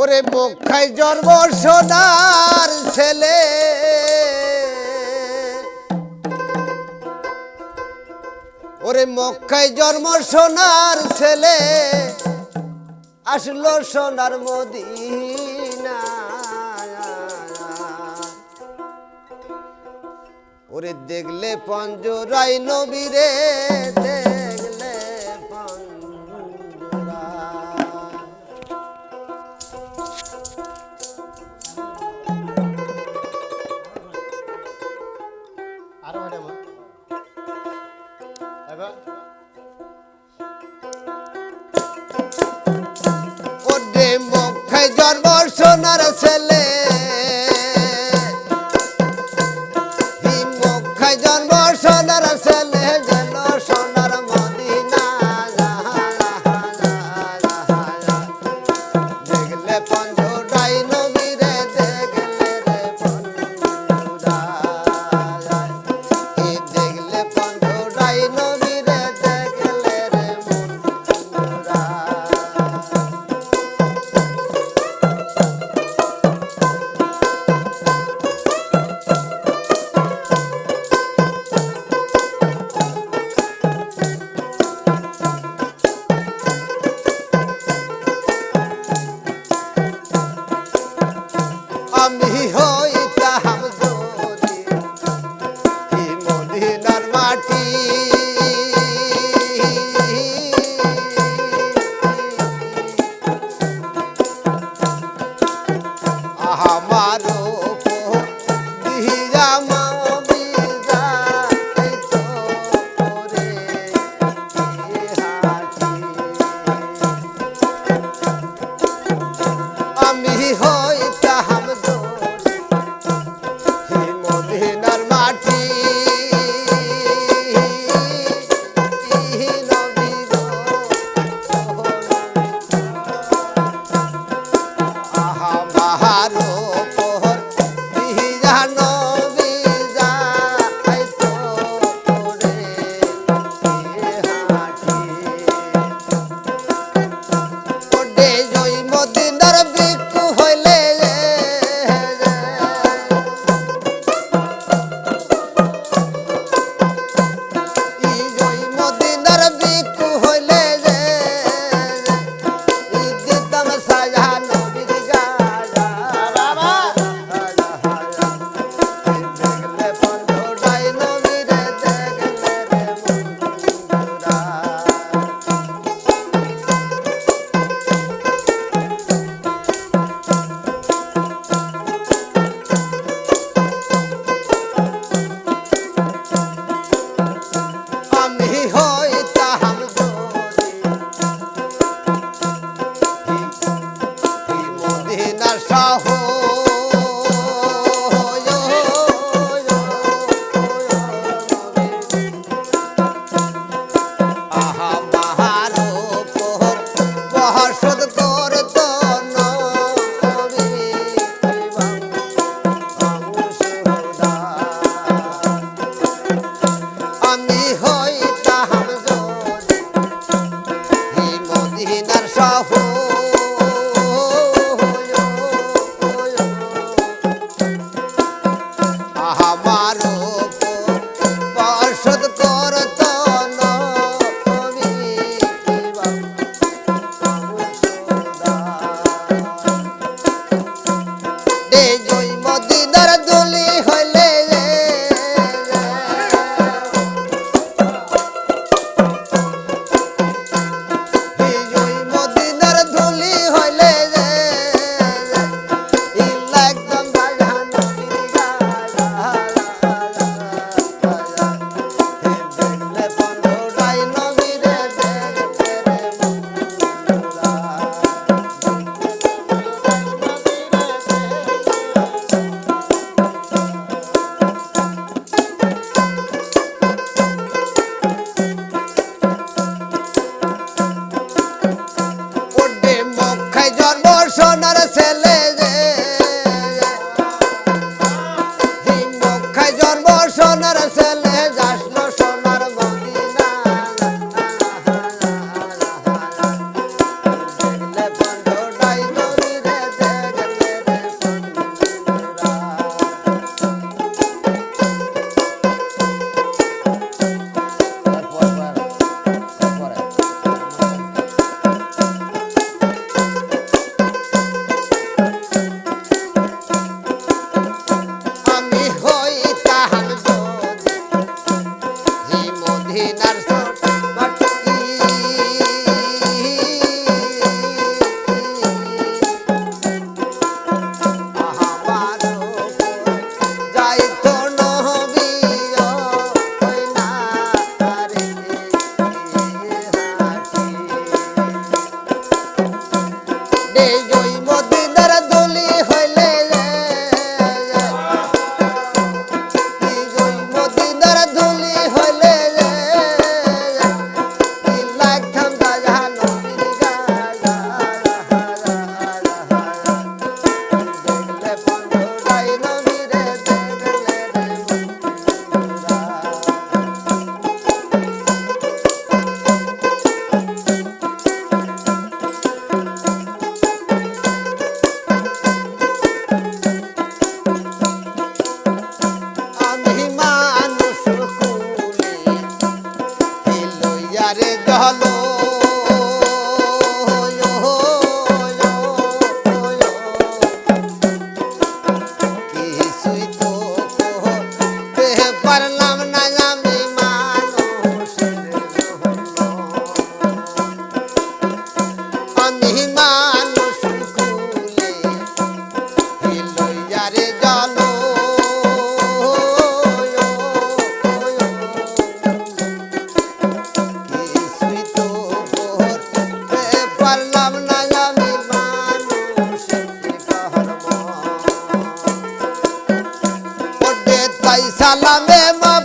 ওরে বক্ষাই জন্ম সোনার ছেলে। ওরে মক্কায় জন্ম সোনার ছেলে। আসলো সোনার মদিনা। ওরে দেখলে পঞ্জরাই নবীরে se le সোনার সেলে যাস না 사람도 I love them all.